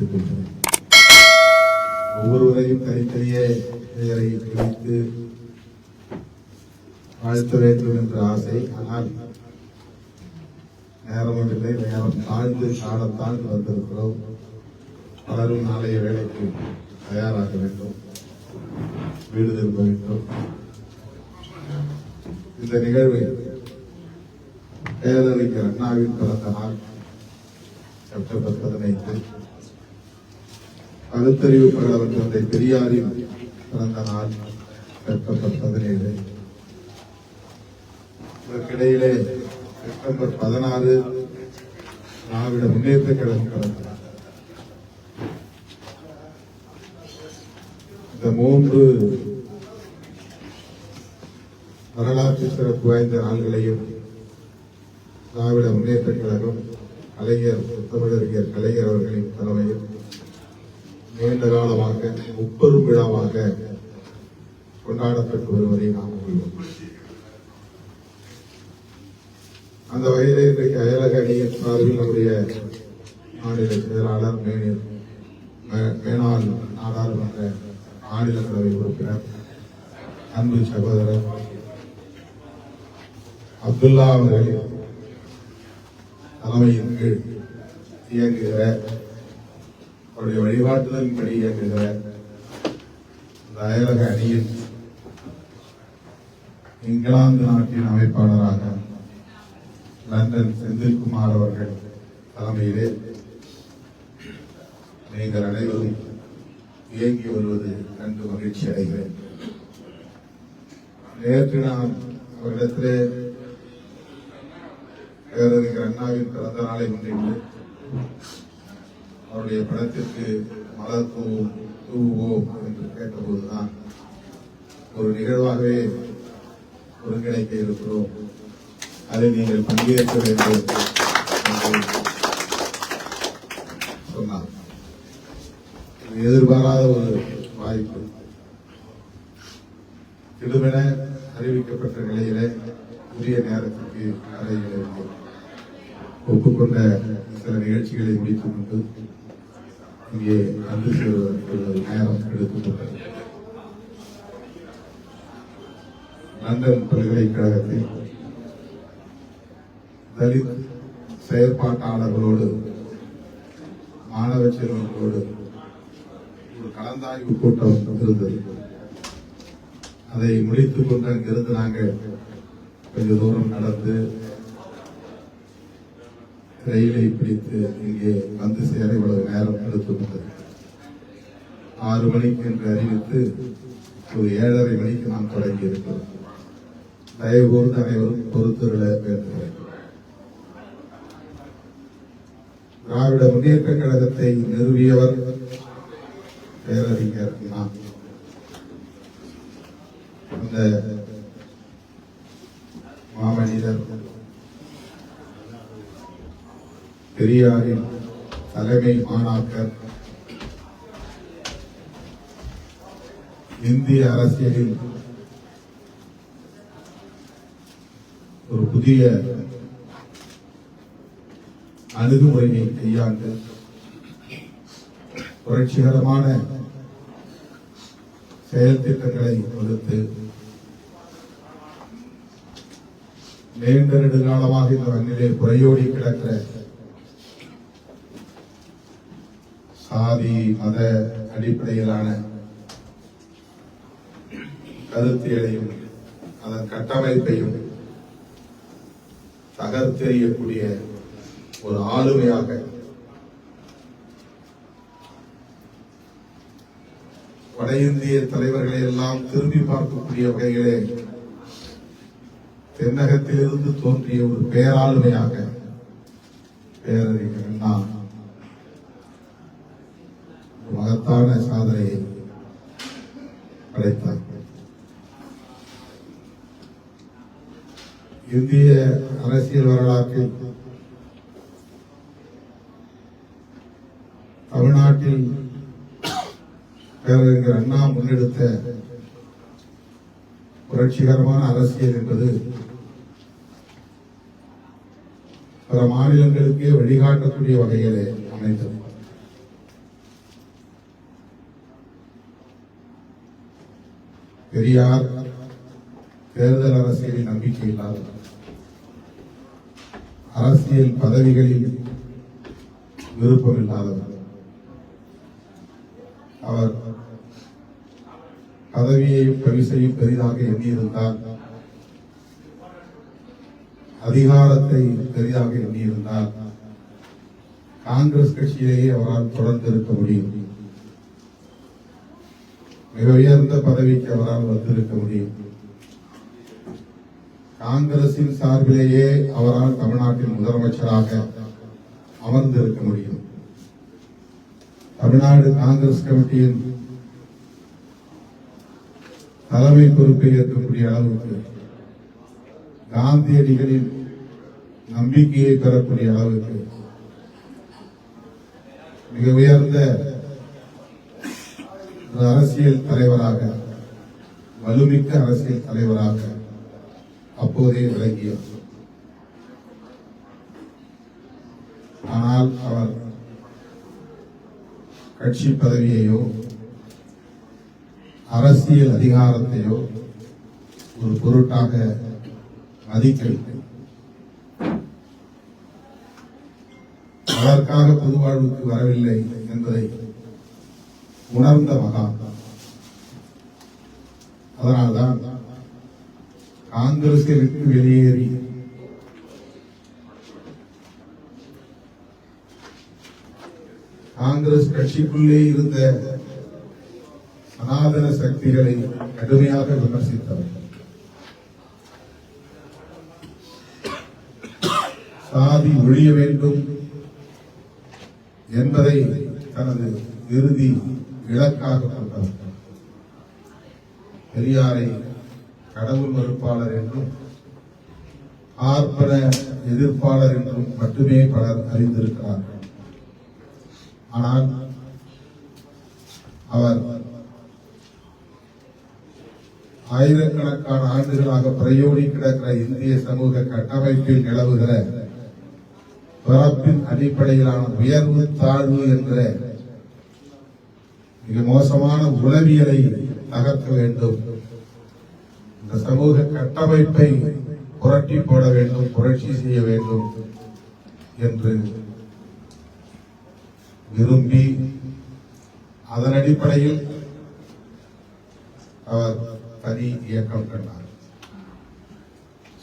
தெரிவித்துக் கொள்கிறேன் ஒவ்வொருவரையும் தனித்தனியே பெயரை குறித்து வாழ்த்த வேண்டும் என்ற ஆசை. ஆனால் நேரம் இல்லை நேரம் தாழ்ந்து காலத்தாழ்ந்து வந்திருக்கிறோம். பலரும் நாளைய வேலைக்கு தயாராக வேண்டும். வீடு திரும்ப வேண்டும். இந்த நிகழ்வு பேரறிஞர் அண்ணாவின் பிறந்த நாள் செப்டம்பர் பதினைந்து. கருத்தறிவு பகலவர் தந்தை பெரியாரின் பிறந்த நாள் செப்டம்பர் பதினேழு இதற்கிடையிலே செப்டம்பர் பதினாறு திராவிட முன்னேற்ற கழகம் பிறந்த இந்த மூன்று வரலாற்று சிறப்பு வாய்ந்த நாள்களையும் திராவிட முன்னேற்ற கழகம் கலைஞர் தமிழறிஞர் கலைஞர் அவர்களின் தலைமையில் நீண்ட காலமாக முப்பெரும் விழாவாக கொண்டாடப்பட்டு வருவதை நாம் கொள்வோம் அந்த வகையிலே இன்றைக்கு அயலக அணியின் சார்பில் நம்முடைய மாநில செயலாளர் மேனில் மே- மேனாள் நாடாளுமன்ற மாநிலங்களவை உறுப்பினர் அன்பு சகோதரர் அப்துல்லா அவர்களின் தலைமையின் கீழ் இயங்குகிற அவருடைய வழிகாட்டுதலின்படி இயங்குகிற இந்த அயலக அணியின் இங்கிலாந்து நாட்டின் அமைப்பாளராக லண்டன் செந்தில்குமார் அவர்கள் தலைமையிலே நீங்கள் அனைவரும் இயங்கி வருவது கண்டு மகிழ்ச்சி அடைகிறேன். நேற்று நான் அவரிடத்திலே பேரறிஞர் அண்ணாவின் பிறந்த நாளை முன்னிட்டு அவருடைய படத்திற்கு மலர் தூவும் தூவுவோம் என்று கேட்டபோதுதான் ஒரு நிகழ்வாகவே ஒருங்கிணைக்க இருக்கிறோம். அதில் நீங்கள் பங்கேற்க வேண்டும் சொன்னார். எதிர்பாராத ஒரு வாய்ப்பு. திடுமென அறிவிக்கப்பட்ட நிலையிலே உரிய நேரத்திற்கு அறையிலே ஒப்புக்கொண்ட சில நிகழ்ச்சிகளை முடித்துக் கொண்டு இங்கே வந்து சேருவதற்கு நேரம் எடுக்கப்பட்டது லண்டன் பல்கலைக்கழகத்தில் தலித் செயற்பாட்டாளர்களோடு மாணவ செல்வங்களோடு ஒரு கலந்தாய்வு கூட்டம் இருந்தது அதை முடித்துக் கொண்டு அங்கிருந்து நாங்கள் கொஞ்ச தூரம் நடந்து ரயிலை பிடித்து இங்கே வந்து சேர இவ்வளவு நேரம் எடுத்துக்கொண்டது. ஆறு மணிக்கு என்று அறிவித்து ஒரு ஏழரை மணிக்கு நாம் தொடங்கி இருக்கிறோம் தயவு கூர்ந்து அனைவரும் பொறுத்துள்ள வேண்டுகிறேன் திராவிட முன்னேற்ற கழகத்தை நிறுவியவர் பேரறிஞர் நான். அந்த மாமனிதர் பெரியாரின் தலைமை மாணாக்கர் இந்திய அரசியலில் ஒரு புதிய அணுகுமுறையை கையாண்டு புரட்சிகரமான செயல் திட்டங்களை வகுத்து நீண்ட நெடுங்காலமாக இந்த மண்ணிலே புறையோடி கிடக்கிற சாதி மத அடிப்படையிலான கருத்தியலையும் அதன் கட்டமைப்பையும் தகர்த்தெறியக்கூடிய ஒரு ஆளுமையாக வட இந்திய தலைவர்களை எல்லாம் திரும்பி பார்க்கக்கூடிய வகையிலே தென்னகத்திலிருந்து தோன்றிய ஒரு பேராளுமையாக பேரறிஞர் அண்ணா ஒரு மகத்தான சாதனையை படைத்தார் இந்திய அரசியல் வரலாற்றில் தமிழ்நாட்டில் பேரறிஞர் அண்ணா முன்னெடுத்த புரட்சிகரமான அரசியல் என்பது பிற மாநிலங்களுக்கே வழிகாட்டக்கூடிய வகையிலே அமைந்தது. பெரியார் தேர்தல் அரசியலில் நம்பிக்கை இல்லாதவர் அரசியல் பதவிகளில் விருப்பமில்லாதவர் அவர் பதவியையும் பரிசையும் பெரிதாக எண்ணியிருந்தால் அதிகாரத்தை பெரிதாக எண்ணியிருந்தால் காங்கிரஸ் கட்சியிலேயே அவரால் தொடர்ந்து இருக்க முடியும். மிக உயர்ந்த பதவிக்கு அவரால் வந்திருக்க முடியும். காங்கிரசின் சார்பிலேயே அவரால் தமிழ்நாட்டின் முதலமைச்சராக அமர்ந்திருக்க முடியும். தமிழ்நாடு காங்கிரஸ் கமிட்டியின் தலைமை பொறுப்பை ஏற்கக்கூடிய அளவுக்கு காந்தியடிகளின் நம்பிக்கையை பெறக்கூடிய அளவுக்கு மிக உயர்ந்த ஒரு அரசியல் தலைவராக வலுமிக்க அரசியல் தலைவராக அப்போதே விளங்கியவர். ஆனால் அவர் கட்சி பதவியையோ அரசியல் அதிகாரத்தையோ ஒரு பொருட்டாக மதிக்கவில்லை. அதற்காக பொதுவாழ்வுக்கு வரவில்லை என்பதை உணர்ந்த மகான் அதனால்தான் காங்கிரஸை விட்டு வெளியேறி காங்கிரஸ் கட்சிக்குள்ளே இருந்த சனாதன சக்திகளை கடுமையாக விமர்சித்தவர். சாதி ஒழிய வேண்டும் என்பதை தனது இறுதி இலக்காக கொண்டவர். பெரியாரை கடவுள் மறுப்பாளர் என்றும் ஆர்ப்பண எதிர்ப்பாளர் என்றும் மட்டுமே பலர் அறிந்திருக்கிறார்கள். ஆனால் அவர் ஆயிரக்கணக்கான ஆண்டுகளாக பிரயோடி கிடக்கிற இந்திய சமூக கட்டமைப்பில் நிலவுகிற பிறப்பின் அடிப்படையிலான உயர்வு தாழ்வு என்ற மிக மோசமான உளவியலை தகர்க்க வேண்டும். இந்த சமூக கட்டமைப்பை புரட்டி போட வேண்டும் புரட்சி செய்ய வேண்டும் என்று விரும்பி அதன் அடிப்படையில் அவர் தனி இயக்கம் கண்டார்.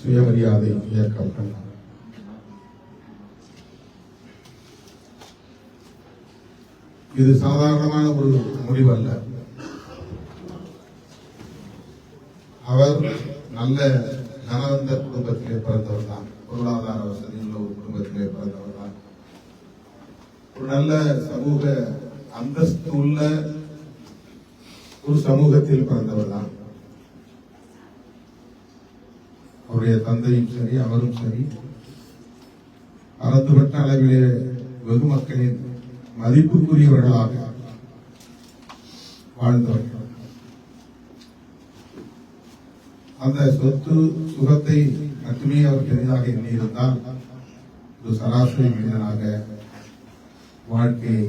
சுயமரியாதை இயக்கம் கண்டார். இது சாதாரணமான ஒரு முடிவல்ல. அவர் நல்ல தனவந்த குடும்பத்திலே பிறந்தவர் தான். பொருளாதார வசதி உள்ள ஒரு குடும்பத்திலே பிறந்தவர் தான். ஒரு நல்ல சமூக அந்தஸ்து உள்ள ஒரு சமூகத்தில் பிறந்தவர் தான். அவருடைய தந்தையும் சரி அவரும் சரி. பரந்துபட்ட அளவிலே வெகு மக்களின் மதிப்புக்குரியவர்களாக வாழ்ந்தவர்கள் அந்த சொத்து சுகத்தை மட்டுமே அவர் பெரிதாக எண்ணியிருந்தால் ஒரு சராசரி மனிதனாக வாழ்க்கையை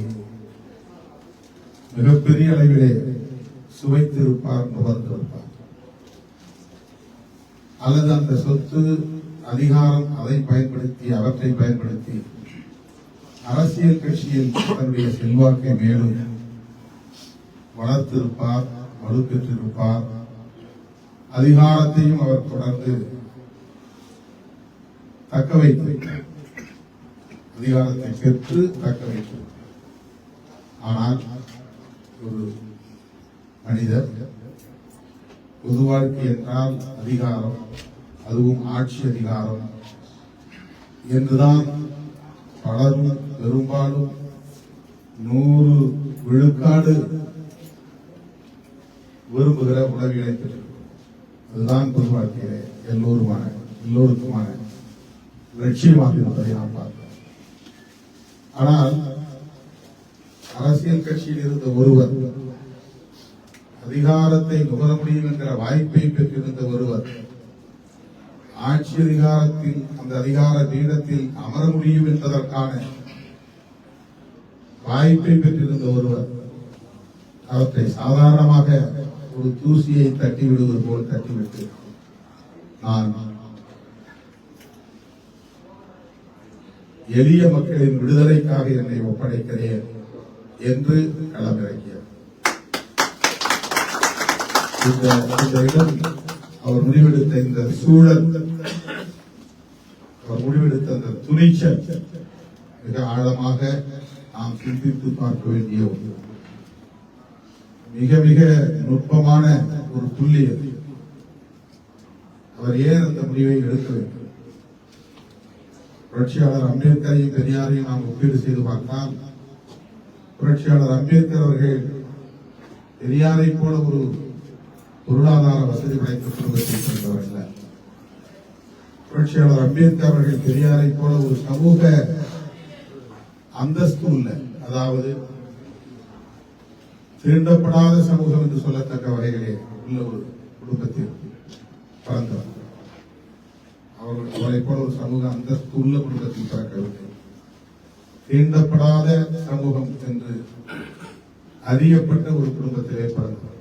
மிகப்பெரிய அளவிலே சுவைத்திருப்பார் நுகர்ந்திருப்பார். அல்லது அந்த சொத்து அதிகாரம் அதை பயன்படுத்தி அவற்றை பயன்படுத்தி அரசியல் கட்சியில் தன்னுடைய செல்வாக்கை மேலும் வளர்த்திருப்பார் வலுப்பெற்றிருப்பார். அதிகாரத்தையும் அவர் தொடர்ந்து தக்க வைத்திருக்கிறார். அதிகாரத்தை பெற்று தக்க வைத்திருக்கிறார். ஆனால் ஒரு மனிதர் பொது வாழ்க்கை என்றால் அதிகாரம் அதுவும் ஆட்சி அதிகாரம் என்றுதான் பலரும் பெரும்பாலும் நூறு விழுக்காடு விரும்புகிற உளவியலை பெற்றிருக்கிறோம் அதுதான் பொது வாழ்க்கையிலே எல்லோருமான எல்லோருக்குமான லட்சியமாக இருப்பதை நாம் பார்க்கிறோம். ஆனால் அரசியல் கட்சியில் இருந்த ஒருவர் அதிகாரத்தை நுகர முடியும் என்கிற வாய்ப்பை பெற்றிருந்த ஒருவர் ஆட்சி அதிகாரத்தில் அந்த அதிகார பீடத்தில் அமர முடியும் என்பதற்கான வாய்ப்பை பெற்றிருந்த ஒருவர் அவற்றை சாதாரணமாக ஒரு தூசியை தட்டி விடுவது போல் தட்டிவிட்டு நான் எளிய மக்களின் விடுதலைக்காக என்னை ஒப்படைக்கிறேன் என்று களமிறக்கியது இந்த இடம் அவர் முடிவெடுத்த இந்த சூழல் அவர் முடிவெடுத்த அந்த துணிச்சல் மிக ஆழமாக நாம் சிந்தித்து பார்க்க வேண்டிய மிக மிக நுட்பமான ஒரு புள்ளி அவர் ஏன் அந்த முடிவை எடுக்க வேண்டும்? புரட்சியாளர் அம்பேத்கரையும் பெரியாரையும் நாம் ஒப்பீடு செய்து பார்த்தால் புரட்சியாளர் அம்பேத்கர் அவர்கள் பெரியாரை போல ஒரு பொருளாதார வசதி படைத்த குடும்பத்தை சேர்ந்தவர்கள் புரட்சியாளர் அம்பேத்கர் அவர்கள் பெரியாரை போல ஒரு சமூக அந்தஸ்து உள்ள அதாவது தீண்டப்படாத சமூகம் என்று சொல்லத்தக்க வகைகளே உள்ள ஒரு குடும்பத்தில் பிறந்தவர். அவர்கள் அவரை போல ஒரு சமூக அந்தஸ்து உள்ள குடும்பத்தில் பிறக்கவில்லை. தீண்டப்படாத சமூகம் என்று அறியப்பட்ட ஒரு குடும்பத்திலே பிறந்தவர்.